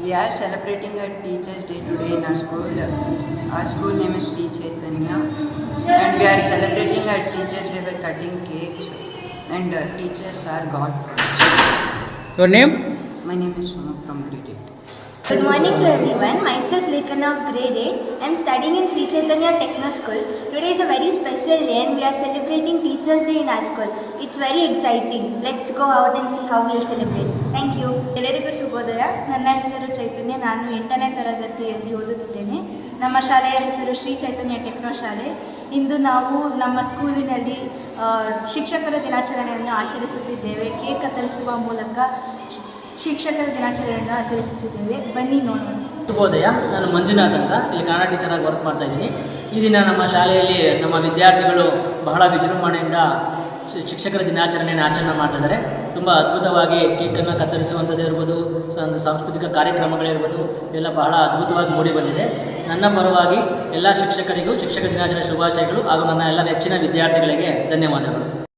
We are celebrating our Teachers' Day today in our school. Our school name is Sri Chaitanya, and we are celebrating our Teachers' Day by cutting cakes. And uh, teachers are God for us. Your name? My name is Soma from grade 8. Good morning to everyone. Myself Lekana of grade 8. I am studying in Sri Chaitanya Techno School. Today is a very special day and we are celebrating Teachers Day in our school. It's very exciting. Let's go out and see how we'll celebrate. Thank you. ಎಲ್ಲರಿಗೂ ಶುಭೋದಯ. ನನ್ನ ಹೆಸರು ಚೈತನ್ಯ. ನಾನು ಎಂಟನೇ ತರಗತಿಯಲ್ಲಿ ಓದುತ್ತಿದ್ದೇನೆ. ನಮ್ಮ ಶಾಲೆಯ ಹೆಸರು ಶ್ರೀ ಚೈತನ್ಯ ಟೆಕ್ನೋ ಶಾಲೆ. ಇಂದು ನಾವು ನಮ್ಮ ಸ್ಕೂಲಿನಲ್ಲಿ ಶಿಕ್ಷಕರ ದಿನಾಚರಣೆಯನ್ನು ಆಚರಿಸುತ್ತಿದ್ದೇವೆ. ಕೇಕ್ ಕತ್ತರಿಸುವ ಮೂಲಕ ಶಿಕ್ಷಕರ ದಿನಾಚರಣೆಯನ್ನು ಆಚರಿಸುತ್ತಿದ್ದೇವೆ. ಬನ್ನಿ ನೋಡೋಣ. ಶುಭೋದಯ. ನಾನು ಮಂಜುನಾಥ್ ಅಂತ. ಇಲ್ಲಿ ಕನ್ನಡ ಟೀಚರ್ ಆಗಿ ವರ್ಕ್ ಮಾಡ್ತಾ ಇದ್ದೀನಿ. ಈ ದಿನ ನಮ್ಮ ಶಾಲೆಯಲ್ಲಿ ನಮ್ಮ ವಿದ್ಯಾರ್ಥಿಗಳು ಬಹಳ ವಿಜೃಂಭಣೆಯಿಂದ ಶಿಕ್ಷಕರ ದಿನಾಚರಣೆಯನ್ನು ಆಚರಣೆ ಮಾಡ್ತಾ ಇದ್ದಾರೆ. ತುಂಬ ಅದ್ಭುತವಾಗಿ ಕೇಕನ್ನು ಕತ್ತರಿಸುವಂಥದ್ದು ಇರ್ಬೋದು ಒಂದು ಸಾಂಸ್ಕೃತಿಕ ಕಾರ್ಯಕ್ರಮಗಳಿರ್ಬೋದು ಎಲ್ಲ ಬಹಳ ಅದ್ಭುತವಾಗಿ ಮೂಡಿ ಬಂದಿದೆ. ನನ್ನ ಪರವಾಗಿ ಎಲ್ಲ ಶಿಕ್ಷಕರಿಗೂ, ಶಿಕ್ಷಕ ದಿನಾಚರಣೆ ಶುಭಾಶಯಗಳು ಹಾಗೂ ನನ್ನ ಎಲ್ಲ ನೆಚ್ಚಿನ ವಿದ್ಯಾರ್ಥಿಗಳಿಗೆ ಧನ್ಯವಾದಗಳು.